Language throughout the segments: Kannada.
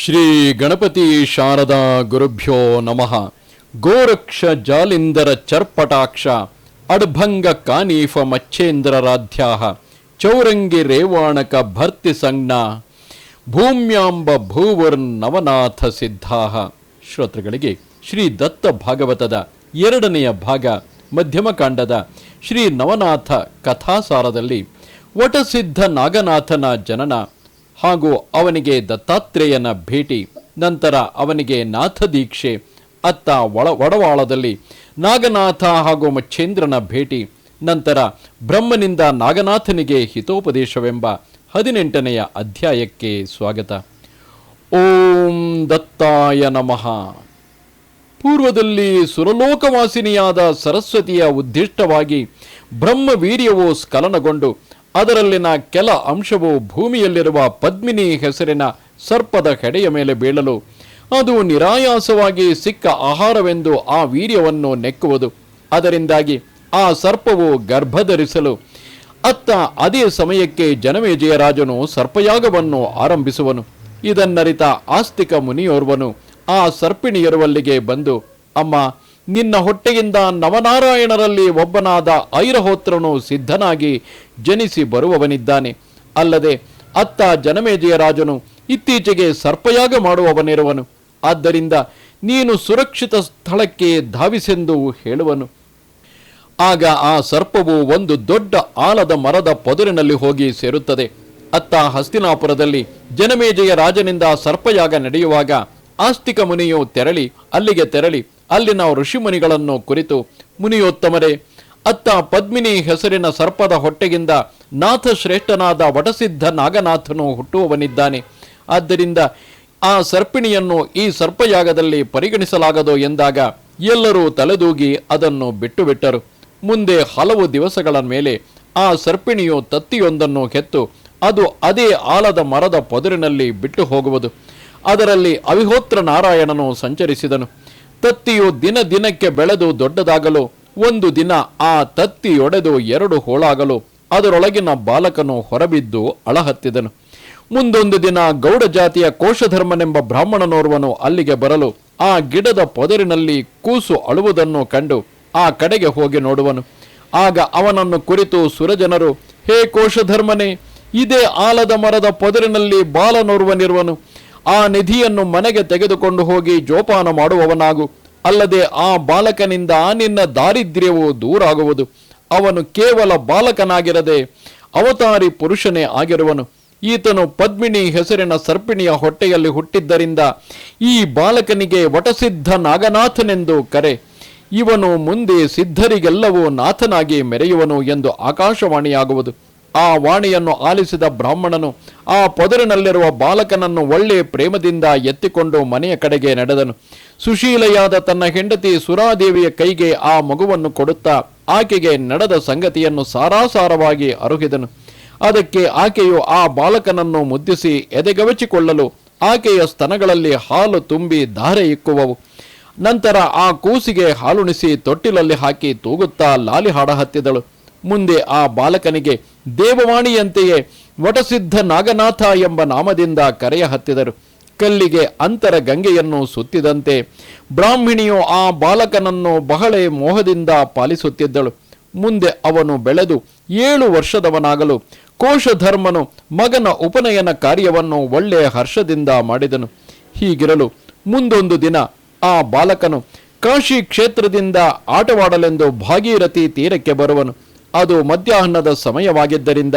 ಶ್ರೀ ಗಣಪತಿ ಶಾರದಾ ಗುರುಭ್ಯೋ ನಮಃ. ಗೋರಕ್ಷ ಜಾಲಿಂದರ ಚರ್ಪಟಾಕ್ಷ, ಅಡ್ಭಂಗ ಕಾನೀಫ ಮಚ್ಚೇಂದ್ರರಾಧ್ಯಾಹ ಚೌರಂಗಿ ರೇವಾಣಕ ಭರ್ತಿ ಸಂಜ್ಞ, ಭೂಮ್ಯಾಂಬ ಭೂವರ್ ನವನಾಥ ಸಿದ್ಧಾಹ. ಶ್ರೋತೃಗಳಿಗೆ ಶ್ರೀ ದತ್ತ ಭಾಗವತದ ಎರಡನೆಯ ಭಾಗ, ಮಧ್ಯಮ ಕಾಂಡದ ಶ್ರೀ ನವನಾಥ ಕಥಾಸಾರದಲ್ಲಿ, ವಟಸಿದ್ಧ ನಾಗನಾಥನ ಜನನ ಹಾಗೂ ಅವನಿಗೆ ದತ್ತಾತ್ರೇಯನ ಭೇಟಿ, ನಂತರ ಅವನಿಗೆ ನಾಥ ದೀಕ್ಷೆ, ಅತ್ತ ಒಳ, ಒಡವಾಳದಲ್ಲಿ ನಾಗನಾಥ ಹಾಗೂ ಮಚ್ಚೇಂದ್ರನ ಭೇಟಿ, ನಂತರ ಬ್ರಹ್ಮನಿಂದ ನಾಗನಾಥನಿಗೆ ಹಿತೋಪದೇಶವೆಂಬ ಹದಿನೆಂಟನೆಯ ಅಧ್ಯಾಯಕ್ಕೆ ಸ್ವಾಗತ. ಓಂ ದತ್ತಾಯ ನಮಃ. ಪೂರ್ವದಲ್ಲಿ ಸುರಲೋಕವಾಸಿನಿಯಾದ ಸರಸ್ವತಿಯ ಉದ್ದಿಷ್ಟವಾಗಿ ಬ್ರಹ್ಮವೀರ್ಯವು ಸ್ಖಲನಗೊಂಡು ಅದರಲ್ಲಿನ ಕೆಲ ಅಂಶವು ಭೂಮಿಯಲ್ಲಿರುವ ಪದ್ಮಿನಿ ಹೆಸರಿನ ಸರ್ಪದ ಹೆಡೆಯ ಮೇಲೆ ಬೀಳಲು. ಅದು ನಿರಾಯಾಸವಾಗಿ ಸಿಕ್ಕ ಆಹಾರವೆಂದು ಆ ವೀರ್ಯವನ್ನು ನೆಕ್ಕುವುದು. ಅದರಿಂದಾಗಿ ಆ ಸರ್ಪವು ಗರ್ಭಧರಿಸಲು. ಅತ್ತ ಅದೇ ಸಮಯಕ್ಕೆ ಜನಮೇಜಯರಾಜನು ಸರ್ಪಯಾಗವನ್ನು ಆರಂಭಿಸುವನು. ಇದನ್ನರಿತ ಆಸ್ತಿಕ ಮುನಿಯೋರ್ವನು ಆ ಸರ್ಪಿಣಿಯರುವಲ್ಲಿಗೆ ಬಂದು, ಅಮ್ಮ ನಿನ್ನ ಹೊಟ್ಟೆಯಿಂದ ನವನಾರಾಯಣರಲ್ಲಿ ಒಬ್ಬನಾದ ಐರಹೋತ್ರನು ಸಿದ್ಧನಾಗಿ ಜನಿಸಿ ಬರುವವನಿದ್ದಾನೆ. ಅಲ್ಲದೆ ಅತ್ತ ಜನಮೇಜಯ ರಾಜನು ಇತ್ತೀಚೆಗೆ ಸರ್ಪಯಾಗ ಮಾಡುವವನಿರುವನು. ಆದ್ದರಿಂದ ನೀನು ಸುರಕ್ಷಿತ ಸ್ಥಳಕ್ಕೆ ಧಾವಿಸೆಂದು ಹೇಳುವನು. ಆಗ ಆ ಸರ್ಪವು ಒಂದು ದೊಡ್ಡ ಆಲದ ಮರದ ಪೊದರಿನಲ್ಲಿ ಹೋಗಿ ಸೇರುತ್ತದೆ. ಅತ್ತ ಹಸ್ತಿನಾಪುರದಲ್ಲಿ ಜನಮೇಜಯ ರಾಜನಿಂದ ಸರ್ಪಯಾಗ ನಡೆಯುವಾಗ ಆಸ್ತಿಕ ಮುನಿಯು ತೆರಳಿ ಅಲ್ಲಿಗೆ ತೆರಳಿ ಅಲ್ಲಿನ ಋಷಿಮುನಿಗಳನ್ನು ಕುರಿತು ಮುನಿಯೋತ್ತಮರೇ, ಅತ್ತ ಪದ್ಮಿನಿ ಹೆಸರಿನ ಸರ್ಪದ ಹೊಟ್ಟೆಗಿಂದ ನಾಥ ಶ್ರೇಷ್ಠನಾದ ವಟಸಿದ್ಧ ನಾಗನಾಥನು ಹುಟ್ಟುವವನಿದ್ದಾನೆ. ಆದ್ದರಿಂದ ಆ ಸರ್ಪಿಣಿಯನ್ನು ಈ ಸರ್ಪಯಾಗದಲ್ಲಿ ಪರಿಗಣಿಸಲಾಗದು ಎಂದಾಗ ಎಲ್ಲರೂ ತಲೆದೂಗಿ ಅದನ್ನು ಬಿಟ್ಟು ಬಿಟ್ಟರು ಮುಂದೆ ಹಲವು ದಿವಸಗಳ ಮೇಲೆ ಆ ಸರ್ಪಿಣಿಯು ತತ್ತಿಯೊಂದನ್ನು ಕೆತ್ತು ಅದು ಅದೇ ಆಲದ ಮರದ ಪೊದರಿನಲ್ಲಿ ಬಿಟ್ಟು ಹೋಗುವುದು. ಅದರಲ್ಲಿ ಅವಿಹೋತ್ರ ನಾರಾಯಣನು ಸಂಚರಿಸಿದನು. ತತ್ತಿಯು ದಿನ ದಿನಕ್ಕೆ ಬೆಳೆದು ದೊಡ್ಡದಾಗಲು, ಒಂದು ದಿನ ಆ ತತ್ತಿಯೊಡೆದು ಎರಡು ಹೋಳಾಗಲು, ಅದರೊಳಗಿನ ಬಾಲಕನು ಹೊರಬಿದ್ದು ಅಳಹತ್ತಿದನು. ಮುಂದೊಂದು ದಿನ ಗೌಡ ಜಾತಿಯ ಕೋಶಧರ್ಮನೆಂಬ ಬ್ರಾಹ್ಮಣನೋರ್ವನು ಅಲ್ಲಿಗೆ ಬರಲು, ಆ ಗಿಡದ ಪೊದರಿನಲ್ಲಿ ಕೂಸು ಅಳುವುದನ್ನು ಕಂಡು ಆ ಕಡೆಗೆ ಹೋಗಿ ನೋಡುವನು. ಆಗ ಅವನನ್ನು ಕುರಿತು ಸುರಜನರು, ಹೇ ಕೋಶಧರ್ಮನೇ, ಇದೇ ಆಲದ ಮರದ ಪೊದರಿನಲ್ಲಿ ಬಾಲನೋರ್ವನಿರುವನು. ಆ ನಿಧಿಯನ್ನು ಮನೆಗೆ ತೆಗೆದುಕೊಂಡು ಹೋಗಿ ಜೋಪಾನ ಮಾಡುವವನಾಗು. ಅಲ್ಲದೆ ಆ ಬಾಲಕನಿಂದ ನಿನ್ನ ದಾರಿದ್ರ್ಯವು ದೂರಾಗುವುದು. ಅವನು ಕೇವಲ ಬಾಲಕನಾಗಿರದೆ ಅವತಾರಿ ಪುರುಷನೇ ಆಗಿರುವನು. ಈತನು ಪದ್ಮಿನಿ ಹೆಸರಿನ ಸರ್ಪಿಣಿಯ ಹೊಟ್ಟೆಯಲ್ಲಿ ಹುಟ್ಟಿದ್ದರಿಂದ ಈ ಬಾಲಕನಿಗೆ ವಟಸಿದ್ಧ ನಾಗನಾಥನೆಂದು ಕರೆ. ಇವನು ಮುಂದೆ ಸಿದ್ಧರಿಗೆಲ್ಲವೂ ನಾಥನಾಗಿ ಮೆರೆಯುವನು ಎಂದು ಆಕಾಶವಾಣಿಯಾಗುವುದು. ಆ ವಾಣಿಯನ್ನು ಆಲಿಸಿದ ಬ್ರಾಹ್ಮಣನು ಆ ಪೊದರಿನಲ್ಲಿರುವ ಬಾಲಕನನ್ನು ಒಳ್ಳೆಯ ಪ್ರೇಮದಿಂದ ಎತ್ತಿಕೊಂಡು ಮನೆಯ ಕಡೆಗೆ ನಡೆದನು. ಸುಶೀಲೆಯಾದ ತನ್ನ ಹೆಂಡತಿ ಸುರಾದೇವಿಯ ಕೈಗೆ ಆ ಮಗುವನ್ನು ಕೊಡುತ್ತಾ ಆಕೆಗೆ ನಡೆದ ಸಂಗತಿಯನ್ನು ಸಾರಾಸಾರವಾಗಿ ಅರುಹಿದನು. ಅದಕ್ಕೆ ಆಕೆಯು ಆ ಬಾಲಕನನ್ನು ಮುದ್ದಿಸಿ ಎದೆಗವಚಿಕೊಳ್ಳಲು ಆಕೆಯ ಸ್ತನಗಳಲ್ಲಿ ಹಾಲು ತುಂಬಿ ಧಾರೆ ಇಕ್ಕುವವು. ನಂತರ ಆ ಕೂಸಿಗೆ ಹಾಲುಣಿಸಿ ತೊಟ್ಟಿಲಲ್ಲಿ ಹಾಕಿ ತೂಗುತ್ತಾ ಲಾಲಿ ಹಾಡ ಹತ್ತಿದಳು. ಮುಂದೆ ಆ ಬಾಲಕನಿಗೆ, ದೇವವಾಣಿಯಂತೆಯೇ ವಟಸಿದ್ಧ ನಾಗನಾಥ ಎಂಬ ನಾಮದಿಂದ ಕರೆಯ ಹತ್ತಿದರು. ಕಲ್ಲಿಗೆ ಅಂತರ ಗಂಗೆಯನ್ನು ಸುತ್ತಿದಂತೆ ಬ್ರಾಹ್ಮಿಣಿಯು ಆ ಬಾಲಕನನ್ನು ಬಹಳ ಮೋಹದಿಂದ ಪಾಲಿಸುತ್ತಿದ್ದಳು. ಮುಂದೆ ಅವನು ಬೆಳೆದು ಏಳು ವರ್ಷದವನಾಗಲು ಕೋಶಧರ್ಮನು ಮಗನ ಉಪನಯನ ಕಾರ್ಯವನ್ನು ಒಳ್ಳೆಯ ಹರ್ಷದಿಂದ ಮಾಡಿದನು. ಹೀಗಿರಲು ಮುಂದೊಂದು ದಿನ ಆ ಬಾಲಕನು ಕಾಶಿ ಕ್ಷೇತ್ರದಿಂದ ಆಟವಾಡಲೆಂದು ಭಾಗೀರಥಿ ತೀರಕ್ಕೆ ಬರುವನು. ಅದು ಮಧ್ಯಾಹ್ನದ ಸಮಯವಾಗಿದ್ದರಿಂದ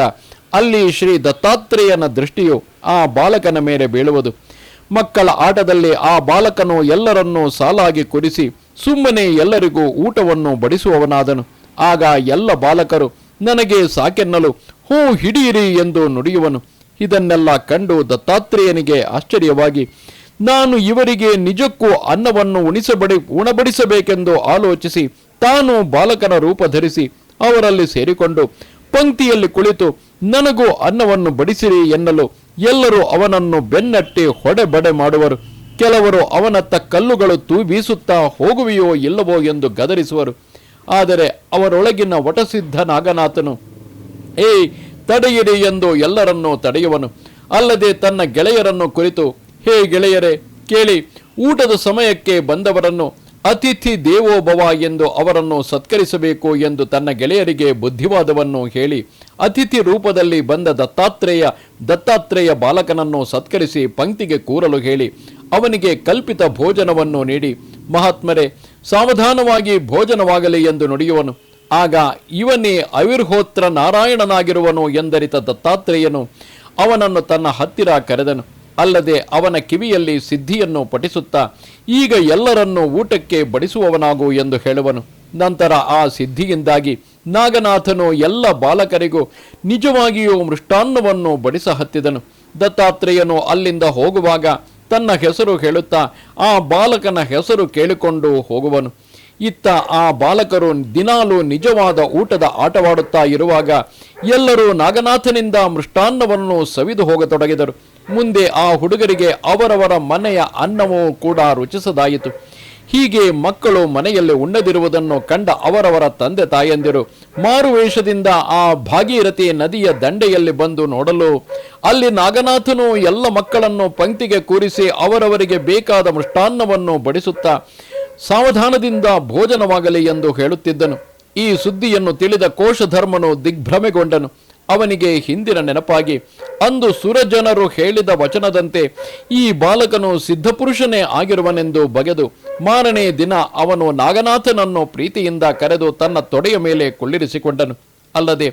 ಅಲ್ಲಿ ಶ್ರೀ ದತ್ತಾತ್ರೇಯನ ದೃಷ್ಟಿಯು ಆ ಬಾಲಕನ ಮೇಲೆ ಬೀಳುವುದು. ಮಕ್ಕಳ ಆಟದಲ್ಲಿ ಆ ಬಾಲಕನು ಎಲ್ಲರನ್ನೂ ಸಾಲಾಗಿ ಕುರಿಸಿ ಸುಮ್ಮನೆ ಎಲ್ಲರಿಗೂ ಊಟವನ್ನು ಬಡಿಸುವವನಾದನು. ಆಗ ಎಲ್ಲ ಬಾಲಕರು, ನನಗೆ ಸಾಕೆನ್ನಲು ಹೂ ಹಿಡಿಯಿರಿ ಎಂದು ನುಡಿಯುವನು. ಇದನ್ನೆಲ್ಲ ಕಂಡು ದತ್ತಾತ್ರೇಯನಿಗೆ ಆಶ್ಚರ್ಯವಾಗಿ, ನಾನು ಇವರಿಗೆ ನಿಜಕ್ಕೂ ಅನ್ನವನ್ನು ಉಣಿಸಬಡಿ, ಉಣಬಡಿಸಬೇಕೆಂದು ಆಲೋಚಿಸಿ ತಾನು ಬಾಲಕನ ರೂಪ ಧರಿಸಿ ಅವರಲ್ಲಿ ಸೇರಿಕೊಂಡು ಪಂಕ್ತಿಯಲ್ಲಿ ಕುಳಿತು, ನನಗೂ ಅನ್ನವನ್ನು ಬಡಿಸಿರಿ ಎನ್ನಲು ಎಲ್ಲರೂ ಅವನನ್ನು ಬೆನ್ನಟ್ಟಿ ಹೊಡೆಬಡೆ ಮಾಡುವರು. ಕೆಲವರು ಅವನತ್ತ ಕಲ್ಲುಗಳು ತೂ ಬೀಸುತ್ತಾ ಹೋಗುವೆಯೋ ಇಲ್ಲವೋ ಎಂದು ಗದರಿಸುವರು. ಆದರೆ ಅವರೊಳಗಿನ ವಟಸಿದ್ಧ ನಾಗನಾಥನು, ಏಯ್, ತಡೆಯಿರಿ ಎಂದು ಎಲ್ಲರನ್ನೂ ತಡೆಯುವನು. ಅಲ್ಲದೆ ತನ್ನ ಗೆಳೆಯರನ್ನು ಕುರಿತು, ಹೇ ಗೆಳೆಯರೇ, ಕೇಳಿ, ಊಟದ ಸಮಯಕ್ಕೆ ಬಂದವರನ್ನು ಅತಿಥಿ ದೇವೋಭವ ಎಂದು ಅವರನ್ನು ಸತ್ಕರಿಸಬೇಕು ಎಂದು ತನ್ನ ಗೆಳೆಯರಿಗೆ ಬುದ್ಧಿವಾದವನ್ನು ಹೇಳಿ ಅತಿಥಿ ರೂಪದಲ್ಲಿ ಬಂದ ದತ್ತಾತ್ರೇಯ ದತ್ತಾತ್ರೇಯ ಬಾಲಕನನ್ನು ಸತ್ಕರಿಸಿ ಪಂಕ್ತಿಗೆ ಕೂರಲು ಹೇಳಿ ಅವನಿಗೆ ಕಲ್ಪಿತ ಭೋಜನವನ್ನು ನೀಡಿ, ಮಹಾತ್ಮರೇ, ಸಾವಧಾನವಾಗಿ ಭೋಜನವಾಗಲಿ ಎಂದು ನುಡಿಯುವನು. ಆಗ ಇವನೇ ಅವಿರ್ಹೋತ್ರ ನಾರಾಯಣನಾಗಿರುವನು ಎಂದರಿತ ದತ್ತಾತ್ರೇಯನು ಅವನನ್ನು ತನ್ನ ಹತ್ತಿರ ಕರೆದನು. ಅಲ್ಲದೆ ಅವನ ಕಿವಿಯಲ್ಲಿ ಸಿದ್ಧಿಯನ್ನು ಪಠಿಸುತ್ತಾ, ಈಗ ಎಲ್ಲರನ್ನೂ ಊಟಕ್ಕೆ ಬಡಿಸುವವನಾಗು ಎಂದು ಹೇಳುವನು. ನಂತರ ಆ ಸಿದ್ಧಿಯಿಂದಾಗಿ ನಾಗನಾಥನು ಎಲ್ಲ ಬಾಲಕರಿಗೂ ನಿಜವಾಗಿಯೂ ಮೃಷ್ಟಾನ್ನವನ್ನು ಬಡಿಸ ಹತ್ತಿದನು. ದತ್ತಾತ್ರೇಯನು ಅಲ್ಲಿಂದ ಹೋಗುವಾಗ ತನ್ನ ಹೆಸರು ಹೇಳುತ್ತಾ, ಆ ಬಾಲಕನ ಹೆಸರು ಕೇಳಿಕೊಂಡು ಹೋಗುವನು. ಇತ್ತ ಆ ಬಾಲಕರು ದಿನಾಲು ನಿಜವಾದ ಊಟದ ಆಟವಾಡುತ್ತಾ ಇರುವಾಗ ಎಲ್ಲರೂ ನಾಗನಾಥನಿಂದ ಮೃಷ್ಟಾನ್ನವನ್ನು ಸವಿದು ಹೋಗತೊಡಗಿದರು. ಮುಂದೆ ಆ ಹುಡುಗರಿಗೆ ಅವರವರ ಮನೆಯ ಅನ್ನವೂ ಕೂಡ ರುಚಿಸದಾಯಿತು. ಹೀಗೆ ಮಕ್ಕಳು ಮನೆಯಲ್ಲಿ ಉಣ್ಣದಿರುವುದನ್ನು ಕಂಡ ಅವರವರ ತಂದೆ ತಾಯಂದಿರು ಮಾರುವೇಷದಿಂದ ಆ ಭಾಗೀರಥಿ ನದಿಯ ದಂಡೆಯಲ್ಲಿ ಬಂದು ನೋಡಲು ಅಲ್ಲಿ ನಾಗನಾಥನು ಎಲ್ಲ ಮಕ್ಕಳನ್ನು ಪಂಕ್ತಿಗೆ ಕೂರಿಸಿ ಅವರವರಿಗೆ ಬೇಕಾದ ಮೃಷ್ಟಾನ್ನವನ್ನು ಬಡಿಸುತ್ತಾ ಸಾವಧಾನದಿಂದ ಭೋಜನವಾಗಲಿ ಎಂದು ಹೇಳುತ್ತಿದ್ದನು. ಈ ಸುದ್ದಿಯನ್ನು ತಿಳಿದ ಕೋಶಧರ್ಮನು ದಿಗ್ಭ್ರಮೆಗೊಂಡನು. ಅವನಿಗೆ ಹಿಂದಿನ ನೆನಪಾಗಿ, ಅಂದು ಸುರಜನರು ಹೇಳಿದ ವಚನದಂತೆ ಈ ಬಾಲಕನು ಸಿದ್ಧಪುರುಷನೇ ಆಗಿರುವನೆಂದು ಬಗೆದು ಮಾರನೇ ದಿನ ಅವನು ನಾಗನಾಥನನ್ನು ಪ್ರೀತಿಯಿಂದ ಕರೆದು ತನ್ನ ತೊಡೆಯ ಮೇಲೆ ಕುಳ್ಳಿರಿಸಿಕೊಂಡನು. ಅಲ್ಲದೆ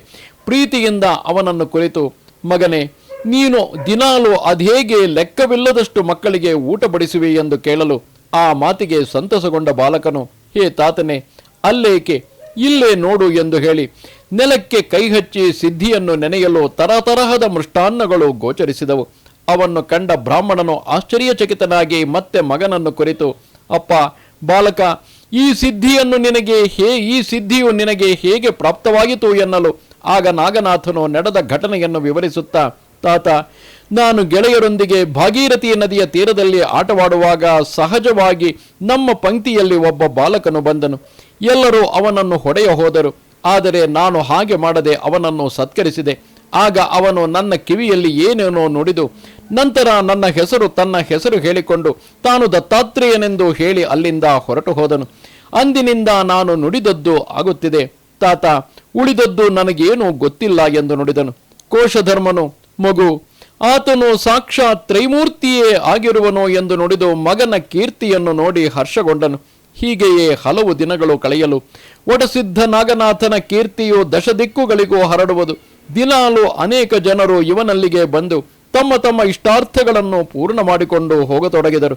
ಪ್ರೀತಿಯಿಂದ ಅವನನ್ನು ಕುರಿತು, ಮಗನೇ, ನೀನು ದಿನಾಲು ಅದೇಗೆ ಲೆಕ್ಕವಿಲ್ಲದಷ್ಟು ಮಕ್ಕಳಿಗೆ ಊಟ ಬಡಿಸುವೆ ಎಂದು ಕೇಳಲು ಆ ಮಾತಿಗೆ ಸಂತಸಗೊಂಡ ಬಾಲಕನು, ಹೇ ತಾತನೇ, ಅಲ್ಲೇಕೆ? ಇಲ್ಲೇ ನೋಡು ಎಂದು ಹೇಳಿ ನೆಲಕ್ಕೆ ಕೈಹಚ್ಚಿ ಸಿದ್ಧಿಯನ್ನು ನೆನೆಯಲು ತರತರಹದ ಮೃಷ್ಟಾನ್ನಗಳು ಗೋಚರಿಸಿದವು. ಅವನ್ನು ಕಂಡ ಬ್ರಾಹ್ಮಣನು ಆಶ್ಚರ್ಯಚಕಿತನಾಗಿ ಮತ್ತೆ ಮಗನನ್ನು ಕುರಿತು, ಅಪ್ಪ, ಬಾಲಕ, ಈ ಸಿದ್ಧಿಯನ್ನು ನಿನಗೆ ಹೇ, ಈ ಸಿದ್ಧಿಯು ನಿನಗೆ ಹೇಗೆ ಪ್ರಾಪ್ತವಾಯಿತು ಎನ್ನಲು ಆಗ ನಾಗನಾಥನು ನಡೆದ ಘಟನೆಯನ್ನು ವಿವರಿಸುತ್ತಾ, ತಾತ, ನಾನು ಗೆಳೆಯರೊಂದಿಗೆ ಭಾಗೀರಥಿ ನದಿಯ ತೀರದಲ್ಲಿ ಆಟವಾಡುವಾಗ ಸಹಜವಾಗಿ ನಮ್ಮ ಪಂಕ್ತಿಯಲ್ಲಿ ಒಬ್ಬ ಬಾಲಕನು ಬಂದನು. ಎಲ್ಲರೂ ಅವನನ್ನು ಹೊಡೆಯ ಹೋದರು. ಆದರೆ ನಾನು ಹಾಗೆ ಮಾಡದೆ ಅವನನ್ನು ಸತ್ಕರಿಸಿದೆ. ಆಗ ಅವನು ನನ್ನ ಕಿವಿಯಲ್ಲಿ ಏನೇನೋ ನುಡಿದು, ನಂತರ ನನ್ನ ಹೆಸರು ತನ್ನ ಹೆಸರು ಹೇಳಿಕೊಂಡು ತಾನು ದತ್ತಾತ್ರೇಯನೆಂದು ಹೇಳಿ ಅಲ್ಲಿಂದ ಹೊರಟು ಹೋದನು. ಅಂದಿನಿಂದ ನಾನು ನುಡಿದದ್ದು ಆಗುತ್ತಿದೆ. ತಾತ, ಉಳಿದದ್ದು ನನಗೇನೂ ಗೊತ್ತಿಲ್ಲ ಎಂದು ನುಡಿದನು. ಕೋಶಧರ್ಮನು, ಮಗು, ಆತನು ಸಾಕ್ಷಾತ್ ತ್ರೈಮೂರ್ತಿಯೇ ಆಗಿರುವನು ಎಂದು ನುಡಿದು ಮಗನ ಕೀರ್ತಿಯನ್ನು ನೋಡಿ ಹರ್ಷಗೊಂಡನು. ಹೀಗೆಯೇ ಹಲವು ದಿನಗಳು ಕಳೆಯಲು ಒಡಸಿದ್ಧ ನಾಗನಾಥನ ಕೀರ್ತಿಯು ದಶ ದಿಕ್ಕುಗಳಿಗೂ ಹರಡುವುದು. ದಿನಾಲು ಅನೇಕ ಜನರು ಇವನಲ್ಲಿಗೆ ಬಂದು ತಮ್ಮ ತಮ್ಮ ಇಷ್ಟಾರ್ಥಗಳನ್ನು ಪೂರ್ಣ ಮಾಡಿಕೊಂಡು ಹೋಗತೊಡಗಿದರು.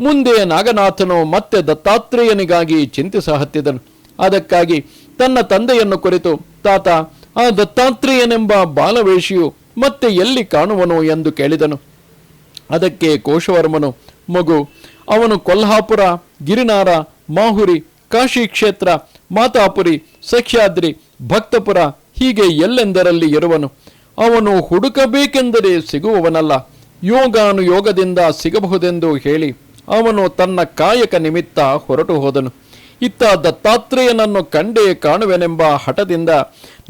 ಮುಂದೆ ನಾಗನಾಥನು ಮತ್ತೆ ದತ್ತಾತ್ರೇಯನಿಗಾಗಿ ಚಿಂತಿಸ ಹತ್ತಿದನು ಅದಕ್ಕಾಗಿ ತನ್ನ ತಂದೆಯನ್ನು ಕುರಿತು, ತಾತ, ಆ ದತ್ತಾತ್ರೇಯನೆಂಬ ಬಾಲವೇಶಿಯು ಮತ್ತೆ ಎಲ್ಲಿ ಕಾಣುವನು? ಎಂದು ಕೇಳಿದನು. ಅದಕ್ಕೆ ಕೋಶವರ್ಮನು, ಮಗು, ಅವನು ಕೊಲ್ಹಾಪುರ, ಗಿರಿನಾರ ಮಾಹುರಿ, ಕಾಶಿ ಕ್ಷೇತ್ರ, ಮಾತಾಪುರಿ, ಸಖ್ಯಾದ್ರಿ, ಭಕ್ತಪುರ ಹೀಗೆ ಎಲ್ಲೆಂದರಲ್ಲಿ ಇರುವನು? ಅವನು ಹುಡುಕಬೇಕೆಂದರೆ ಸಿಗುವವನಲ್ಲ. ಯೋಗಾನುಯೋಗದಿಂದ ಸಿಗಬಹುದೆಂದು ಹೇಳಿ ಅವನು ತನ್ನ ಕಾಯಕ ನಿಮಿತ್ತ ಹೊರಟು ಹೋದನು. ಇತ್ತ ದತ್ತಾತ್ರೇಯನನ್ನು ಕಂಡೇ ಕಾಣುವೆನೆಂಬ ಹಠದಿಂದ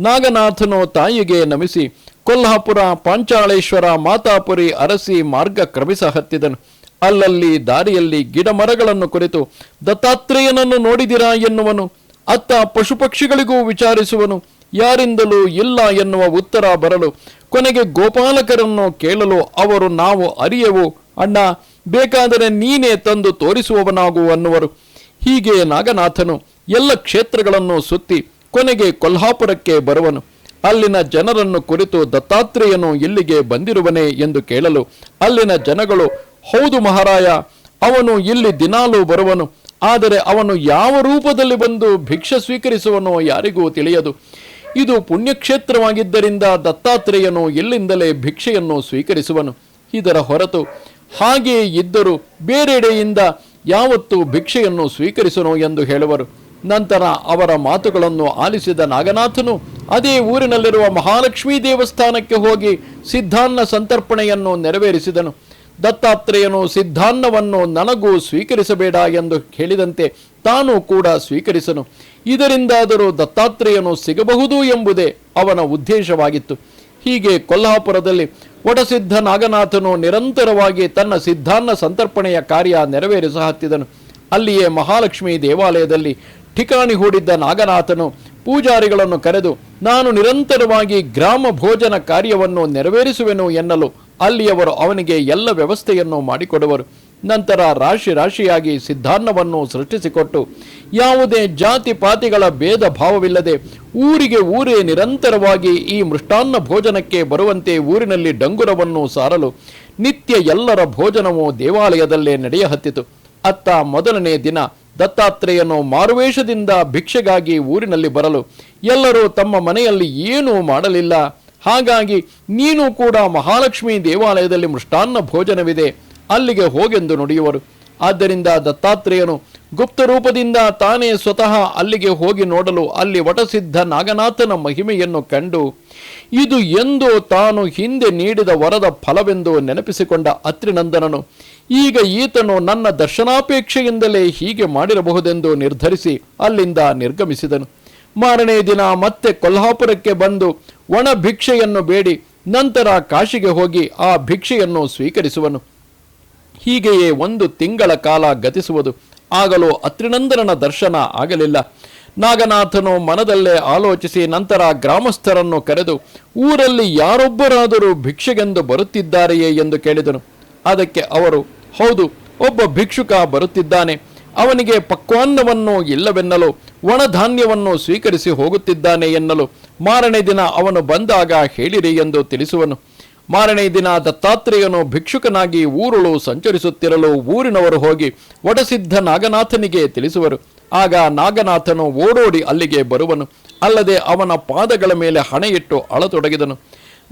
ನಾಗನಾಥನು ತಾಯಿಗೆ ನಮಿಸಿ, ಕೊಲ್ಹಾಪುರ, ಪಾಂಚಾಳೇಶ್ವರ, ಮಾತಾಪುರಿ, ಅರಸಿ ಮಾರ್ಗ ಕ್ರಮಿಸ ಹತ್ತಿದನು. ಅಲ್ಲಲ್ಲಿ ದಾರಿಯಲ್ಲಿ ಗಿಡ ಮರಗಳನ್ನು ಕುರಿತು ದತ್ತಾತ್ರೇಯನನ್ನು ನೋಡಿದಿರಾ ಎನ್ನುವನು, ಅತ್ತ ಪಶು ಪಕ್ಷಿಗಳಿಗೂ ವಿಚಾರಿಸುವನು, ಯಾರಿಂದಲೂ ಇಲ್ಲ ಎನ್ನುವ ಉತ್ತರ ಬರಲು, ಕೊನೆಗೆ ಗೋಪಾಲಕರನ್ನು ಕೇಳಲು ಅವರು ನಾವು ಅರಿಯವು, ಅಣ್ಣ, ಬೇಕಾದರೆ ನೀನೇ ತಂದು ತೋರಿಸುವವನಾಗು ಅನ್ನುವರು. ಹೀಗೆ ನಾಗನಾಥನು ಎಲ್ಲ ಕ್ಷೇತ್ರಗಳನ್ನು ಸುತ್ತಿ ಕೊನೆಗೆ ಕೊಲ್ಹಾಪುರಕ್ಕೆ ಬರುವನು. ಅಲ್ಲಿನ ಜನರನ್ನು ಕುರಿತು ದತ್ತಾತ್ರೇಯನು ಇಲ್ಲಿಗೆ ಬಂದಿರುವನೇ ಎಂದು ಕೇಳಲು ಅಲ್ಲಿನ ಜನಗಳು ಹೌದು ಮಹಾರಾಯ, ಅವನು ಇಲ್ಲಿ ದಿನಾಲೂ ಬರುವನು, ಆದರೆ ಅವನು ಯಾವ ರೂಪದಲ್ಲಿ ಬಂದು ಭಿಕ್ಷೆ ಸ್ವೀಕರಿಸುವನೋ ಯಾರಿಗೂ ತಿಳಿಯದು. ಇದು ಪುಣ್ಯಕ್ಷೇತ್ರವಾಗಿದ್ದರಿಂದ ದತ್ತಾತ್ರೇಯನು ಎಲ್ಲಿಂದಲೇ ಭಿಕ್ಷೆಯನ್ನು ಸ್ವೀಕರಿಸುವನು? ಇದರ ಹೊರತು ಹಾಗೆಯೇ ಇದ್ದರೂ ಬೇರೆಡೆಯಿಂದ ಯಾವತ್ತೂ ಭಿಕ್ಷೆಯನ್ನು ಸ್ವೀಕರಿಸನು ಎಂದು ಹೇಳುವರು. ನಂತರ ಅವರ ಮಾತುಗಳನ್ನು ಆಲಿಸಿದ ನಾಗನಾಥನು ಅದೇ ಊರಿನಲ್ಲಿರುವ ಮಹಾಲಕ್ಷ್ಮೀ ದೇವಸ್ಥಾನಕ್ಕೆ ಹೋಗಿ ಸಿದ್ಧಾನ್ನ ಸಂತರ್ಪಣೆಯನ್ನು ನೆರವೇರಿಸಿದನು. ದತ್ತಾತ್ರೇಯನು ಸಿದ್ಧಾನ್ನವನ್ನು ನನಗೂ ಸ್ವೀಕರಿಸಬೇಡ ಎಂದು ಹೇಳಿದಂತೆ ತಾನು ಕೂಡ ಸ್ವೀಕರಿಸನು. ಇದರಿಂದಾದರೂ ದತ್ತಾತ್ರೇಯನು ಸಿಗಬಹುದು ಎಂಬುದೇ ಅವನ ಉದ್ದೇಶವಾಗಿತ್ತು. ಹೀಗೆ ಕೊಲ್ಹಾಪುರದಲ್ಲಿ ವಟಸಿದ್ಧ ನಾಗನಾಥನು ನಿರಂತರವಾಗಿ ತನ್ನ ಸಿದ್ಧಾನ್ನ ಸಂತರ್ಪಣೆಯ ಕಾರ್ಯ ನೆರವೇರಿಸ ಹತ್ತಿದನು ಅಲ್ಲಿಯೇ ಮಹಾಲಕ್ಷ್ಮಿ ದೇವಾಲಯದಲ್ಲಿ ಠಿಕಾಣಿ ಹೂಡಿದ್ದ ನಾಗನಾಥನು ಪೂಜಾರಿಗಳನ್ನು ಕರೆದು, ನಾನು ನಿರಂತರವಾಗಿ ಗ್ರಾಮ ಭೋಜನ ಕಾರ್ಯವನ್ನು ನೆರವೇರಿಸುವೆನು ಎನ್ನಲು ಅಲ್ಲಿಯವರು ಅವನಿಗೆ ಎಲ್ಲ ವ್ಯವಸ್ಥೆಯನ್ನು ಮಾಡಿಕೊಡುವರು. ನಂತರ ರಾಶಿ ರಾಶಿಯಾಗಿ ಸಿದ್ಧಾನ್ನವನ್ನು ಸೃಷ್ಟಿಸಿಕೊಟ್ಟು, ಯಾವುದೇ ಜಾತಿ ಪಾತಿಗಳ ಭೇದ ಭಾವವಿಲ್ಲದೆ ಊರಿಗೆ ಊರೇ ನಿರಂತರವಾಗಿ ಈ ಮೃಷ್ಟಾನ್ನ ಭೋಜನಕ್ಕೆ ಬರುವಂತೆ ಊರಿನಲ್ಲಿ ಡಂಗುರವನ್ನು ಸಾರಲು ನಿತ್ಯ ಎಲ್ಲರ ಭೋಜನವು ದೇವಾಲಯದಲ್ಲೇ ನಡೆಯ ಹತ್ತಿತು ಅತ್ತ ಮೊದಲನೇ ದಿನ ದತ್ತಾತ್ರೇಯನು ಮಾರುವೇಷದಿಂದ ಭಿಕ್ಷೆಗಾಗಿ ಊರಿನಲ್ಲಿ ಬರಲು ಎಲ್ಲರೂ ತಮ್ಮ ಮನೆಯಲ್ಲಿ ಏನೂ ಮಾಡಲಿಲ್ಲ. ಹಾಗಾಗಿ ನೀನು ಕೂಡ ಮಹಾಲಕ್ಷ್ಮಿ ದೇವಾಲಯದಲ್ಲಿ ಮೃಷ್ಟಾನ್ನ ಭೋಜನವಿದೆ, ಅಲ್ಲಿಗೆ ಹೋಗೆಂದು ನುಡಿಯುವರು. ಆದ್ದರಿಂದ ದತ್ತಾತ್ರೇಯನು ಗುಪ್ತ ರೂಪದಿಂದ ತಾನೇ ಸ್ವತಃ ಅಲ್ಲಿಗೆ ಹೋಗಿ ನೋಡಲು ಅಲ್ಲಿ ವಟಸಿದ್ಧ ನಾಗನಾಥನ ಮಹಿಮೆಯನ್ನು ಕಂಡು, ಇದು ಎಂದು ತಾನು ಹಿಂದೆ ನೀಡಿದ ವರದ ಫಲವೆಂದು ನೆನಪಿಸಿಕೊಂಡ ಅತ್ರಿನಂದನನು, ಈಗ ಈತನು ನನ್ನ ದರ್ಶನಾಪೇಕ್ಷೆಯಿಂದಲೇ ಹೀಗೆ ಮಾಡಿರಬಹುದೆಂದು ನಿರ್ಧರಿಸಿ ಅಲ್ಲಿಂದ ನಿರ್ಗಮಿಸಿದನು. ಮಾರನೇ ದಿನ ಮತ್ತೆ ಕೊಲ್ಹಾಪುರಕ್ಕೆ ಬಂದು ಒಣ ಭಿಕ್ಷೆಯನ್ನು ಬೇಡಿ, ನಂತರ ಕಾಶಿಗೆ ಹೋಗಿ ಆ ಭಿಕ್ಷೆಯನ್ನು ಸ್ವೀಕರಿಸುವನು. ಹೀಗೆಯೇ ಒಂದು ತಿಂಗಳ ಕಾಲ ಗತಿಸುವುದು. ಆಗಲೂ ಅತ್ರಿನಂದನನ ದರ್ಶನ ಆಗಲಿಲ್ಲ. ನಾಗನಾಥನು ಮನದಲ್ಲೇ ಆಲೋಚಿಸಿ ನಂತರ ಗ್ರಾಮಸ್ಥರನ್ನು ಕರೆದು, ಊರಲ್ಲಿ ಯಾರೊಬ್ಬರಾದರೂ ಭಿಕ್ಷೆಗೆಂದು ಬರುತ್ತಿದ್ದಾರೆಯೇ? ಎಂದು ಕೇಳಿದನು. ಅದಕ್ಕೆ ಅವರು, ಹೌದು, ಒಬ್ಬ ಭಿಕ್ಷುಕ ಬರುತ್ತಿದ್ದಾನೆ. ಅವನಿಗೆ ಪಕ್ವಾನ್ನವನ್ನು ಇಲ್ಲವೆನ್ನಲು, ಒಣಧಾನ್ಯವನ್ನು ಸ್ವೀಕರಿಸಿ ಹೋಗುತ್ತಿದ್ದಾನೆ ಎನ್ನಲು. ಮಾರನೇ ದಿನ ಅವನು ಬಂದಾಗ ಹೇಳಿರಿ ಎಂದು ತಿಳಿಸುವನು. ಮಾರನೇ ದಿನ ದತ್ತಾತ್ರೇಯನು ಭಿಕ್ಷುಕನಾಗಿ ಊರುಳು ಸಂಚರಿಸುತ್ತಿರಲು ಊರಿನವರು ಹೋಗಿ ಒಡಸಿದ್ಧ ನಾಗನಾಥನಿಗೆ ತಿಳಿಸುವರು. ಆಗ ನಾಗನಾಥನು ಓಡೋಡಿ ಅಲ್ಲಿಗೆ ಬರುವನು. ಅಲ್ಲದೆ ಅವನ ಪಾದಗಳ ಮೇಲೆ ಹಣೆಯಿಟ್ಟು ಅಳತೊಡಗಿದನು.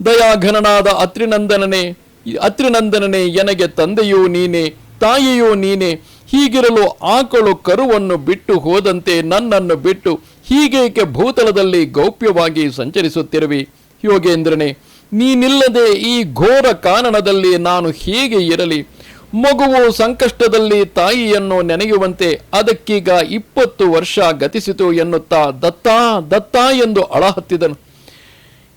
ದಯಾಘನನಾದ ಅತ್ರಿನಂದನನೇ ಅತ್ರಿನಂದನನೇ, ಎನಗೆ ತಂದೆಯೂ ನೀನೇ, ತಾಯಿಯೂ ನೀನೇ ಹೀಗಿರಲು ಆಕಳು ಕರುವನ್ನು ಬಿಟ್ಟು ಹೋದಂತೆ ನನ್ನನ್ನು ಬಿಟ್ಟು ಹೀಗೇಕೆ ಭೂತಲದಲ್ಲಿ ಗೌಪ್ಯವಾಗಿ ಸಂಚರಿಸುತ್ತಿರುವಿ? ಯೋಗೇಂದ್ರನೇ, ನೀನಿಲ್ಲದೆ ಈ ಘೋರ ಕಾನನದಲ್ಲಿ ನಾನು ಹೇಗೆ ಇರಲಿ? ಮಗುವು ಸಂಕಷ್ಟದಲ್ಲಿ ತಾಯಿಯನ್ನು ನೆನೆಯುವಂತೆ ಅದಕ್ಕೀಗ ಇಪ್ಪತ್ತು ವರ್ಷ ಗತಿಸಿತು ಎನ್ನುತ್ತಾ ದತ್ತಾ ದತ್ತಾ ಎಂದು ಅಳಹತ್ತಿದನು.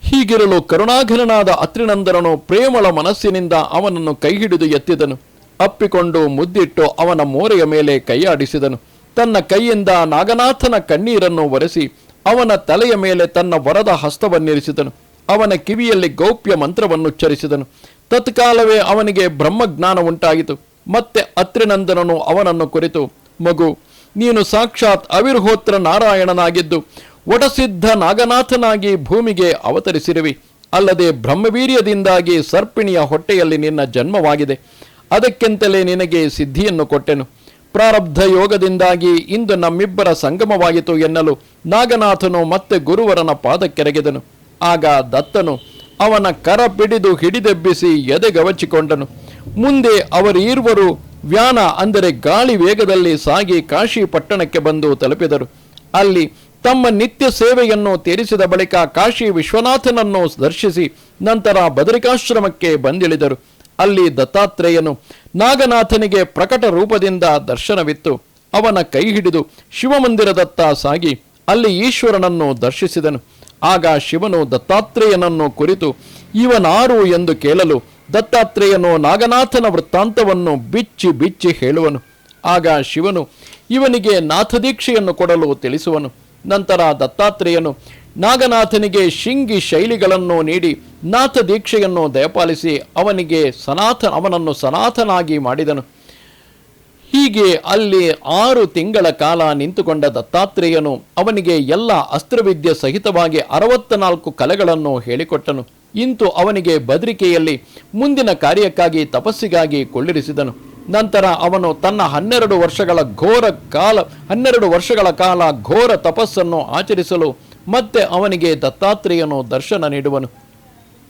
ಹೀಗಿರಲು ಕರುಣಾಘರನಾದ ಅತ್ರಿನಂದನನು ಪ್ರೇಮಳ ಮನಸ್ಸಿನಿಂದ ಅವನನ್ನು ಕೈಹಿಡಿದು ಎತ್ತಿದನು. ಅಪ್ಪಿಕೊಂಡು ಮುದ್ದಿಟ್ಟು ಅವನ ಮೋರೆಯ ಮೇಲೆ ಕೈಯಾಡಿಸಿದನು ತನ್ನ ಕೈಯಿಂದ ನಾಗನಾಥನ ಕಣ್ಣೀರನ್ನು ಒರೆಸಿ ಅವನ ತಲೆಯ ಮೇಲೆ ತನ್ನ ವರದ ಹಸ್ತವನ್ನಿರಿಸಿದನು. ಅವನ ಕಿವಿಯಲ್ಲಿ ಗೌಪ್ಯ ಮಂತ್ರವನ್ನುಚ್ಚರಿಸಿದನು. ತತ್ಕಾಲವೇ ಅವನಿಗೆ ಬ್ರಹ್ಮಜ್ಞಾನ ಉಂಟಾಯಿತು. ಮತ್ತೆ ಅತ್ರಿನಂದನನು ಅವನನ್ನು ಕುರಿತು, ಮಗು, ನೀನು ಸಾಕ್ಷಾತ್ ಅವಿರ್ಹೋತ್ರ ನಾರಾಯಣನಾಗಿದ್ದು ಒಟಸಿದ್ಧ ನಾಗನಾಥನಾಗಿ ಭೂಮಿಗೆ ಅವತರಿಸಿರುವಿ. ಅಲ್ಲದೆ ಬ್ರಹ್ಮವೀರ್ಯದಿಂದಾಗಿ ಸರ್ಪಿಣಿಯ ಹೊಟ್ಟೆಯಲ್ಲಿ ನಿನ್ನ ಜನ್ಮವಾಗಿದೆ. ಅದಕ್ಕೆಂತಲೇ ನಿನಗೆ ಸಿದ್ಧಿಯನ್ನು ಕೊಟ್ಟೆನು. ಪ್ರಾರಬ್ಧ ಯೋಗದಿಂದಾಗಿ ಇಂದು ನಮ್ಮಿಬ್ಬರ ಸಂಗಮವಾಯಿತು ಎನ್ನಲು ನಾಗನಾಥನು ಮತ್ತೆ ಗುರುವರನ ಪಾದಕ್ಕೆರಗಿದನು. ಆಗ ದತ್ತನು ಅವನ ಕರ ಪಿಡಿದು ಹಿಡಿದೆಬ್ಬಿಸಿ ಎದೆಗವಚಿಕೊಂಡನು. ಮುಂದೆ ಅವರೀರ್ವರು ವ್ಯಾನ ಅಂದರೆ ಗಾಳಿ ವೇಗದಲ್ಲಿ ಸಾಗಿ ಕಾಶಿ ಪಟ್ಟಣಕ್ಕೆ ಬಂದು ತಲುಪಿದರು. ಅಲ್ಲಿ ತಮ್ಮ ನಿತ್ಯ ಸೇವೆಯನ್ನು ತೀರಿಸಿದ ಬಳಿಕ ಕಾಶಿ ವಿಶ್ವನಾಥನನ್ನು ದರ್ಶಿಸಿ ನಂತರ ಬದರಿಕಾಶ್ರಮಕ್ಕೆ ಬಂದಿಳಿದರು. ಅಲ್ಲಿ ದತ್ತಾತ್ರೇಯನು ನಾಗನಾಥನಿಗೆ ಪ್ರಕಟ ರೂಪದಿಂದ ದರ್ಶನವಿತ್ತು. ಅವನ ಕೈ ಹಿಡಿದು ಶಿವಮಂದಿರದತ್ತ ಸಾಗಿ ಅಲ್ಲಿ ಈಶ್ವರನನ್ನು ದರ್ಶಿಸಿದನು. ಆಗ ಶಿವನು ದತ್ತಾತ್ರೇಯನನ್ನು ಕುರಿತು, ಇವನಾರು ಎಂದು ಕೇಳಲು ದತ್ತಾತ್ರೇಯನು ನಾಗನಾಥನ ವೃತ್ತಾಂತವನ್ನು ಬಿಚ್ಚಿ ಬಿಚ್ಚಿ ಹೇಳುವನು. ಆಗ ಶಿವನು, ಇವನಿಗೆ ನಾಥದೀಕ್ಷೆಯನ್ನು ಕೊಡಲು ತಿಳಿಸುವನು. ನಂತರ ದತ್ತಾತ್ರೇಯನು ನಾಗನಾಥನಿಗೆ ಶಿಂಗಿ ಶೈಲಿಗಳನ್ನು ನೀಡಿ ನಾಥ ದೀಕ್ಷೆಯನ್ನು ದಯಪಾಲಿಸಿ ಅವನಿಗೆ ಸನಾತನ ಅವನನ್ನು ಸನಾಥನಾಗಿ ಮಾಡಿದನು. ಹೀಗೆ ಅಲ್ಲಿ ಆರು ತಿಂಗಳ ಕಾಲ ನಿಂತುಕೊಂಡ ದತ್ತಾತ್ರೇಯನು ಅವನಿಗೆ ಎಲ್ಲ ಅಸ್ತ್ರವಿದ್ಯೆ ಸಹಿತವಾಗಿ ಅರವತ್ತ ನಾಲ್ಕು ಕಲೆಗಳನ್ನು ಹೇಳಿಕೊಟ್ಟನು. ಇಂತು ಅವನಿಗೆ ಬದ್ರಿಕೆಯಲ್ಲಿ ಮುಂದಿನ ಕಾರ್ಯಕ್ಕಾಗಿ ತಪಸ್ಸಿಗಾಗಿ ಕೊಳ್ಳಿರಿಸಿದನು. ನಂತರ ಅವನು ತನ್ನ ಹನ್ನೆರಡು ವರ್ಷಗಳ ಘೋರ ಕಾಲ, ಹನ್ನೆರಡು ವರ್ಷಗಳ ಕಾಲ ಘೋರ ತಪಸ್ಸನ್ನು ಆಚರಿಸಲು ಮತ್ತೆ ಅವನಿಗೆ ದತ್ತಾತ್ರೇಯನು ದರ್ಶನ ನೀಡುವನು.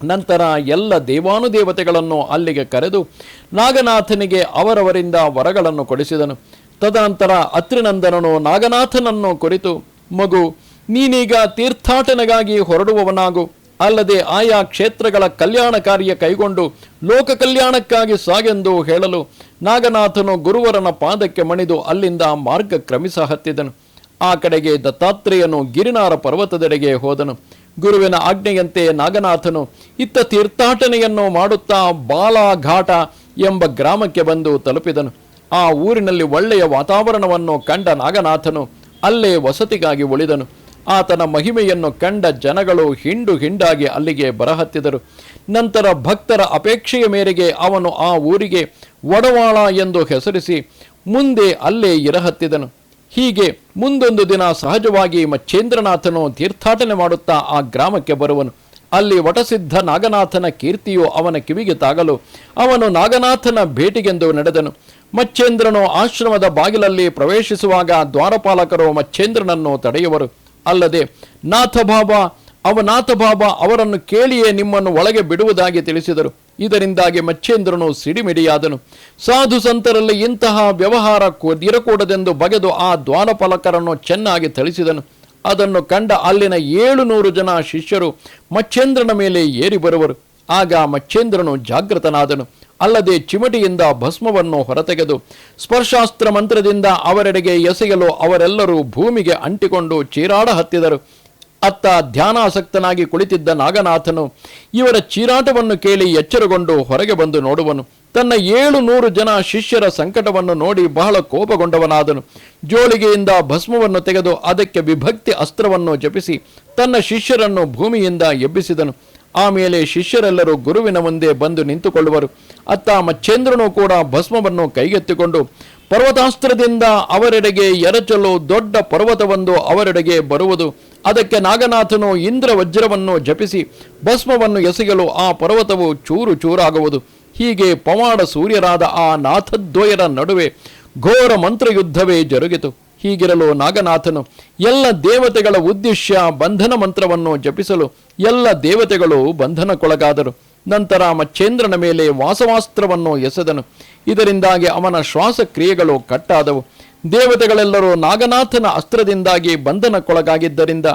ನಂತರ ಎಲ್ಲ ದೇವಾನುದೇವತೆಗಳನ್ನು ಅಲ್ಲಿಗೆ ಕರೆದು ನಾಗನಾಥನಿಗೆ ಅವರವರಿಂದ ವರಗಳನ್ನು ಕೊಡಿಸಿದನು. ತದನಂತರ ಅತ್ರಿನಂದನನು ನಾಗನಾಥನನ್ನು ಕುರಿತು, ಮಗು, ನೀನೀಗ ತೀರ್ಥಾಟನೆಗಾಗಿ ಹೊರಡುವವನಾಗು. ಅಲ್ಲದೆ ಆಯಾ ಕ್ಷೇತ್ರಗಳ ಕಲ್ಯಾಣ ಕಾರ್ಯ ಕೈಗೊಂಡು ಲೋಕ ಕಲ್ಯಾಣಕ್ಕಾಗಿ ಸಾಗೆಂದು ಹೇಳಲು ನಾಗನಾಥನು ಗುರುವರನ ಪಾದಕ್ಕೆ ಮಣಿದು ಅಲ್ಲಿಂದ ಮಾರ್ಗ ಕ್ರಮಿಸ ಹತ್ತಿದನು. ಆ ಕಡೆಗೆ ದತ್ತಾತ್ರೇಯನು ಗಿರಿನಾರ ಪರ್ವತದೆಡೆಗೆ ಹೋದನು. ಗುರುವಿನ ಆಜ್ಞೆಯಂತೆ ನಾಗನಾಥನು ಇತ್ತ ತೀರ್ಥಾಟನೆಯನ್ನು ಮಾಡುತ್ತಾ ಬಾಲಾಘಾಟ ಎಂಬ ಗ್ರಾಮಕ್ಕೆ ಬಂದು ತಲುಪಿದನು. ಆ ಊರಿನಲ್ಲಿ ಒಳ್ಳೆಯ ವಾತಾವರಣವನ್ನು ಕಂಡ ನಾಗನಾಥನು ಅಲ್ಲೇ ವಸತಿಗಾಗಿ ಉಳಿದನು. ಆತನ ಮಹಿಮೆಯನ್ನು ಕಂಡ ಜನಗಳು ಹಿಂಡು ಹಿಂಡಾಗಿ ಅಲ್ಲಿಗೆ ಬರಹತ್ತಿದರು. ನಂತರ ಭಕ್ತರ ಅಪೇಕ್ಷೆಯ ಮೇರೆಗೆ ಅವನು ಆ ಊರಿಗೆ ಒಡವಾಳ ಎಂದು ಹೆಸರಿಸಿ ಮುಂದೆ ಅಲ್ಲೇ ಇರಹತ್ತಿದನು. ಹೀಗೆ ಮುಂದೊಂದು ದಿನ ಸಹಜವಾಗಿ ಮಚ್ಚೇಂದ್ರನಾಥನು ತೀರ್ಥಾಟನೆ ಮಾಡುತ್ತಾ ಆ ಗ್ರಾಮಕ್ಕೆ ಬರುವನು. ಅಲ್ಲಿ ವಟಸಿದ್ಧ ನಾಗನಾಥನ ಕೀರ್ತಿಯು ಅವನ ಕಿವಿಗೆ ತಾಗಲು ಅವನು ನಾಗನಾಥನ ಭೇಟಿಗೆಂದು ನಡೆದನು. ಮಚ್ಚೇಂದ್ರನು ಆಶ್ರಮದ ಬಾಗಿಲಲ್ಲಿ ಪ್ರವೇಶಿಸುವಾಗ ದ್ವಾರಪಾಲಕರು ಮಚ್ಚೇಂದ್ರನನ್ನು ತಡೆಯುವರು. ಅಲ್ಲದೆ ನಾಥಬಾಬಾ ಅವನಾಥಬಾಬಾ ಅವರನ್ನು ಕೇಳಿಯೇ ನಿಮ್ಮನ್ನು ಒಳಗೆ ಬಿಡುವುದಾಗಿ ತಿಳಿಸಿದರು. ಇದರಿಂದಾಗಿ ಮಚ್ಚೇಂದ್ರನು ಸಿಡಿಮಿಡಿಯಾದನು. ಸಾಧು ಸಂತರಲ್ಲಿ ಇಂತಹ ವ್ಯವಹಾರ ಇರಕೂಡದೆಂದು ಬಗೆದು ಆ ದ್ವಾರಪಾಲಕರನ್ನು ಚೆನ್ನಾಗಿ ಥಳಿಸಿದನು. ಅದನ್ನು ಕಂಡ ಅಲ್ಲಿನ ಏಳು ನೂರು ಜನ ಶಿಷ್ಯರು ಮಚ್ಚೇಂದ್ರನ ಮೇಲೆ ಏರಿ ಬರುವರು. ಆಗ ಮಚ್ಚೇಂದ್ರನು ಜಾಗೃತನಾದನು. ಅಲ್ಲದೆ ಚಿಮಟಿಯಿಂದ ಭಸ್ಮವನ್ನು ಹೊರತೆಗೆದು ಸ್ಪರ್ಶಾಸ್ತ್ರ ಮಂತ್ರದಿಂದ ಅವರೆಡೆಗೆ ಎಸೆಯಲು ಅವರೆಲ್ಲರೂ ಭೂಮಿಗೆ ಅಂಟಿಕೊಂಡು ಚೀರಾಡ ಹತ್ತಿದರು. ಅತ್ತ ಧ್ಯಾನಾಸಕ್ತನಾಗಿ ಕುಳಿತಿದ್ದ ನಾಗನಾಥನು ಇವರ ಚೀರಾಟವನ್ನು ಕೇಳಿ ಎಚ್ಚರಗೊಂಡು ಹೊರಗೆ ಬಂದು ನೋಡುವನು. ತನ್ನ ಏಳು ನೂರು ಜನ ಶಿಷ್ಯರ ಸಂಕಟವನ್ನು ನೋಡಿ ಬಹಳ ಕೋಪಗೊಂಡವನಾದನು. ಜೋಳಿಗೆಯಿಂದ ಭಸ್ಮವನ್ನು ತೆಗೆದು ಅದಕ್ಕೆ ವಿಭಕ್ತಿ ಅಸ್ತ್ರವನ್ನು ಜಪಿಸಿ ತನ್ನ ಶಿಷ್ಯರನ್ನು ಭೂಮಿಯಿಂದ ಎಬ್ಬಿಸಿದನು. ಆಮೇಲೆ ಶಿಷ್ಯರೆಲ್ಲರೂ ಗುರುವಿನ ಮುಂದೆ ಬಂದು ನಿಂತುಕೊಳ್ಳುವರು. ಅತ್ತ ಮಚ್ಚೇಂದ್ರನು ಕೂಡ ಭಸ್ಮವನ್ನು ಕೈಗೆತ್ತಿಕೊಂಡು ಪರ್ವತಾಸ್ತ್ರದಿಂದ ಅವರೆಡೆಗೆ ಎರಚಲು ದೊಡ್ಡ ಪರ್ವತವೊಂದು ಅವರೆಡೆಗೆ ಬರುವುದು. ಅದಕ್ಕೆ ನಾಗನಾಥನು ಇಂದ್ರ ವಜ್ರವನ್ನು ಜಪಿಸಿ ಭಸ್ಮವನ್ನು ಎಸೆಯಲು ಆ ಪರ್ವತವು ಚೂರು ಚೂರಾಗುವುದು. ಹೀಗೆ ಪವಾಡ ಸೂರ್ಯರಾದ ಆ ನಾಥದ್ವಯರ ನಡುವೆ ಘೋರ ಮಂತ್ರಯುದ್ಧವೇ ಜರುಗಿತು. ಹೀಗಿರಲು ನಾಗನಾಥನು ಎಲ್ಲ ದೇವತೆಗಳ ಉದ್ದೇಶ ಬಂಧನ ಮಂತ್ರವನ್ನು ಜಪಿಸಲು ಎಲ್ಲ ದೇವತೆಗಳು ಬಂಧನಕ್ಕೊಳಗಾದರು. ನಂತರ ಮಚ್ಚೇಂದ್ರನ ಮೇಲೆ ವಾಸವಾಸ್ತ್ರವನ್ನು ಎಸೆದನು. ಇದರಿಂದಾಗಿ ಅವನ ಶ್ವಾಸಕ್ರಿಯೆಗಳು ಕಟ್ಟಾದವು. ದೇವತೆಗಳೆಲ್ಲರೂ ನಾಗನಾಥನ ಅಸ್ತ್ರದಿಂದಾಗಿ ಬಂಧನಕ್ಕೊಳಗಾಗಿದ್ದರಿಂದ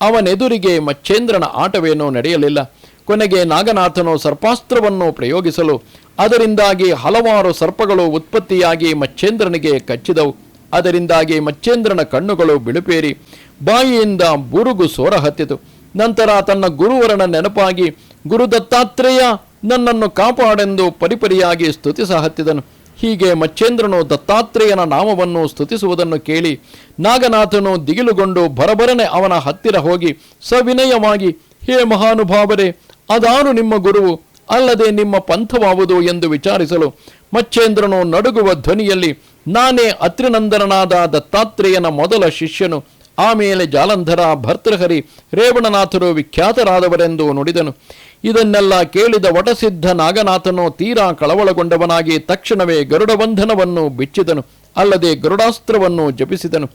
ಅವನೆದುರಿಗೆ ಮಚ್ಚೇಂದ್ರನ ಆಟವೇನೂ ನಡೆಯಲಿಲ್ಲ. ಕೊನೆಗೆ ನಾಗನಾಥನು ಸರ್ಪಾಸ್ತ್ರವನ್ನು ಪ್ರಯೋಗಿಸಲು, ಅದರಿಂದಾಗಿ ಹಲವಾರು ಸರ್ಪಗಳು ಉತ್ಪತ್ತಿಯಾಗಿ ಮಚ್ಚೇಂದ್ರನಿಗೆ ಕಚ್ಚಿದವು. ಅದರಿಂದಾಗಿ ಮಚ್ಚೇಂದ್ರನ ಕಣ್ಣುಗಳು ಬಿಳುಪೇರಿ. ಬಾಯಿಯಿಂದ ಬುರುಗು ಸೋರ ಹತ್ತಿತು ನಂತರ ತನ್ನ ಗುರುವರನ ನೆನಪಾಗಿ, ಗುರು ದತ್ತಾತ್ರೇಯ, ನನ್ನನ್ನು ಕಾಪಾಡೆಂದು ಪರಿಪರಿಯಾಗಿ ಸ್ತುತಿ ಹತ್ತಿದನು ಹೀಗೆ ಮಚ್ಚೇಂದ್ರನು ದತ್ತಾತ್ರೇಯನ ನಾಮವನ್ನು ಸ್ತುತಿಸುವುದನ್ನು ಕೇಳಿ, ನಾಗನಾಥನು ದಿಗಿಲುಗೊಂಡು ಬರಬರನೆ ಅವನ ಹತ್ತಿರ ಹೋಗಿ, ಸವಿನಯವಾಗಿ, ಹೇ ಮಹಾನುಭಾವರೇ, ಅದಾನು ನಿಮ್ಮ ಗುರುವು, ಅಲ್ಲದೆ ನಿಮ್ಮ ಪಂಥವಾವುದು ಎಂದು ವಿಚಾರಿಸಲು. ಮಚ್ಚೇಂದ್ರನು ನಡುಗುವ ಧ್ವನಿಯಲ್ಲಿ, ನಾನೇ ಅತ್ರಿನಂದನಾದ ದತ್ತಾತ್ರೇಯನ ಮೊದಲ ಶಿಷ್ಯನು. ಆಮೇಲೆ ಜಾಲಂಧರ ಭರ್ತೃಹರಿ ರೇವಣನಾಥರು ವಿಖ್ಯಾತರಾದವರೆಂದು ನುಡಿದನು. ಇದನ್ನೆಲ್ಲ ಕೇಳಿದ ವಟಸಿದ್ಧ ನಾಗನಾಥನು ತೀರಾ ಕಳವಳಗೊಂಡವನಾಗಿ ತಕ್ಷಣವೇ ಗರುಡ ಬಂಧನವನ್ನು ಬಿಚ್ಚಿದನು. ಅಲ್ಲದೆ ಗರುಡಾಸ್ತ್ರವನ್ನು ಜಪಿಸಿದನು.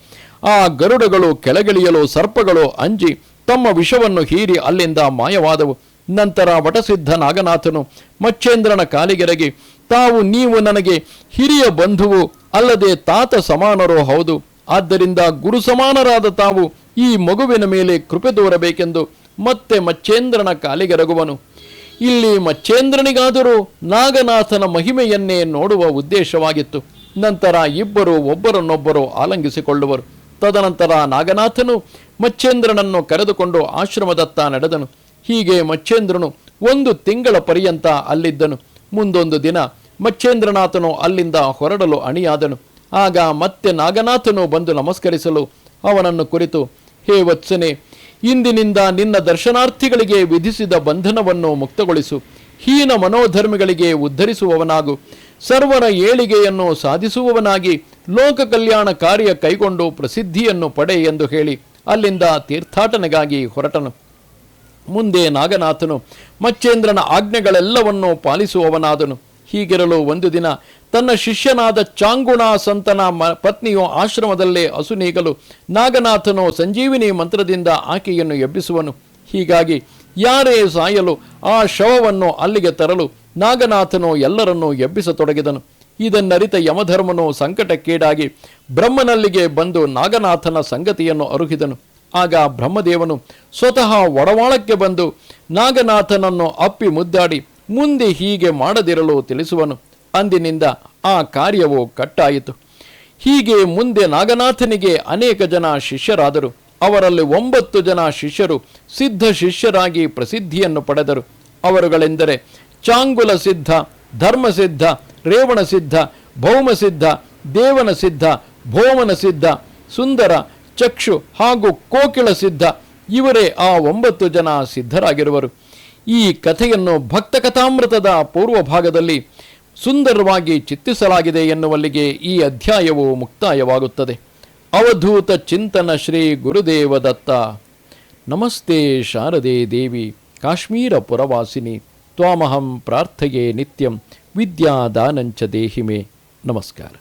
ಆ ಗರುಡಗಳು ಕೆಳಗಿಳಿಯಲು ಸರ್ಪಗಳು ಅಂಜಿ ತಮ್ಮ ವಿಷವನ್ನು ಹೀರಿ ಅಲ್ಲಿಂದ ಮಾಯವಾದವು. ನಂತರ ವಟಸಿದ್ಧ ನಾಗನಾಥನು ಮಚ್ಚೇಂದ್ರನ ಕಾಲಿಗೆರಗಿ, ತಾವು ನೀವು ನನಗೆ ಹಿರಿಯ ಬಂಧುವು, ಅಲ್ಲದೆ ತಾತ ಸಮಾನರೋ ಹೌದು. ಆದ್ದರಿಂದ ಗುರು ಸಮಾನರಾದ ತಾವು ಈ ಮಗುವಿನ ಮೇಲೆ ಕೃಪೆ ತೋರಬೇಕೆಂದು ಮತ್ತೆ ಮಚ್ಚೇಂದ್ರನ ಕಾಲಿಗೆರಗುವನು ಇಲ್ಲಿ ಮಚ್ಚೇಂದ್ರನಿಗಾದರೂ ನಾಗನಾಥನ ಮಹಿಮೆಯನ್ನೇ ನೋಡುವ ಉದ್ದೇಶವಾಗಿತ್ತು. ನಂತರ ಇಬ್ಬರು ಒಬ್ಬರನ್ನೊಬ್ಬರು ಆಲಂಗಿಸಿಕೊಳ್ಳುವರು. ತದನಂತರ ನಾಗನಾಥನು ಮಚ್ಚೇಂದ್ರನನ್ನು ಕರೆದುಕೊಂಡು ಆಶ್ರಮದತ್ತ ನಡೆದನು. ಹೀಗೆ ಮಚ್ಚೇಂದ್ರನು ಒಂದು ತಿಂಗಳ ಪರ್ಯಂತ ಅಲ್ಲಿದ್ದನು. ಮುಂದೊಂದು ದಿನ ಮಚ್ಚೇಂದ್ರನಾಥನು ಅಲ್ಲಿಂದ ಹೊರಡಲು ಅಣಿಯಾದನು. ಆಗ ಮತ್ತೆ ನಾಗನಾಥನು ಬಂದು ನಮಸ್ಕರಿಸಲು ಅವನನ್ನು ಕುರಿತು, ಹೇ ವತ್ಸನೆ, ಇಂದಿನಿಂದ ನಿನ್ನ ದರ್ಶನಾರ್ಥಿಗಳಿಗೆ ವಿಧಿಸಿದ ಬಂಧನವನ್ನು ಮುಕ್ತಗೊಳಿಸು. ಹೀನ ಮನೋಧರ್ಮಿಗಳಿಗೆ ಉದ್ಧರಿಸುವವನಾಗು. ಸರ್ವರ ಏಳಿಗೆಯನ್ನು ಸಾಧಿಸುವವನಾಗಿ ಲೋಕ ಕಲ್ಯಾಣ ಕಾರ್ಯ ಕೈಗೊಂಡು ಪ್ರಸಿದ್ಧಿಯನ್ನು ಪಡೆ ಎಂದು ಹೇಳಿ ಅಲ್ಲಿಂದ ತೀರ್ಥಾಟನೆಗಾಗಿ ಹೊರಟನು. ಮುಂದೆ ನಾಗನಾಥನು ಮಚ್ಚೇಂದ್ರನ ಆಜ್ಞೆಗಳೆಲ್ಲವನ್ನೂ ಪಾಲಿಸುವವನಾದನು. ಹೀಗಿರಲು ಒಂದು ದಿನ ತನ್ನ ಶಿಷ್ಯನಾದ ಚಾಂಗುಣ ಸಂತನ ಪತ್ನಿಯು ಆಶ್ರಮದಲ್ಲೇ ಅಸುನೀಗಲು ನಾಗನಾಥನು ಸಂಜೀವಿನಿ ಮಂತ್ರದಿಂದ ಆಕೆಯನ್ನು ಎಬ್ಬಿಸುವನು. ಹೀಗಾಗಿ ಯಾರೇ ಸಾಯಲು ಆ ಶವವನ್ನು ಅಲ್ಲಿಗೆ ತರಲು ನಾಗನಾಥನು ಎಲ್ಲರನ್ನೂ ಎಬ್ಬಿಸತೊಡಗಿದನು. ಇದನ್ನರಿತ ಯಮಧರ್ಮನು ಸಂಕಟಕ್ಕೀಡಾಗಿ ಬ್ರಹ್ಮನಲ್ಲಿಗೆ ಬಂದು ನಾಗನಾಥನ ಸಂಗತಿಯನ್ನು ಅರುಹಿದನು. ಆಗ ಬ್ರಹ್ಮದೇವನು ಸ್ವತಃ ಒಡವಾಳಕ್ಕೆ ಬಂದು ನಾಗನಾಥನನ್ನು ಅಪ್ಪಿ ಮುದ್ದಾಡಿ, ಮುಂದೆ ಹೀಗೆ ಮಾಡದಿರಲು ತಿಳಿಸುವನು. ಅಂದಿನಿಂದ ಆ ಕಾರ್ಯವು ಕಟ್ಟಾಯಿತು. ಹೀಗೆ ಮುಂದೆ ನಾಗನಾಥನಿಗೆ ಅನೇಕ ಜನ ಶಿಷ್ಯರಾದರು. ಅವರಲ್ಲಿ ಒಂಬತ್ತು ಜನ ಶಿಷ್ಯರು ಸಿದ್ಧ ಶಿಷ್ಯರಾಗಿ ಪ್ರಸಿದ್ಧಿಯನ್ನು ಪಡೆದರು. ಅವರುಗಳೆಂದರೆ ಚಾಂಗುಲ ಸಿದ್ಧ ಧರ್ಮಸಿದ್ಧ ರೇವಣ ಸಿದ್ಧ ಭೌಮಸಿದ್ಧ ದೇವನ ಸಿದ್ಧ, ಭೋಮನ ಸಿದ್ಧ, ಸುಂದರ, ಚಕ್ಷು ಹಾಗೂ ಕೋಕಿಳ ಸಿದ್ಧ, ಇವರೇ ಆ ಒಂಬತ್ತು ಜನ ಸಿದ್ಧರಾಗಿರುವರು. ಈ ಕಥೆಯನ್ನು ಭಕ್ತ ಕಥಾಮೃತದ ಪೂರ್ವ ಭಾಗದಲ್ಲಿ ಸುಂದರವಾಗಿ ಚಿತ್ತಿಸಲಾಗಿದೆ ಎನ್ನುವಲ್ಲಿಗೆ ಈ ಅಧ್ಯಾಯವು ಮುಕ್ತಾಯವಾಗುತ್ತದೆ. ಅವಧೂತ ಚಿಂತನ ಶ್ರೀ ಗುರುದೇವ ದತ್ತ. ನಮಸ್ತೆ ಶಾರದೆ ದೇವಿ, ಕಾಶ್ಮೀರ ಪುರವಾಸಿನಿ, ತ್ವಾಮಹಂ ಪ್ರಾರ್ಥೆಯೇ ನಿತ್ಯಂ, ವಿದ್ಯಾದಾನಂಚ ದೇಹಿಮೆ. ನಮಸ್ಕಾರ.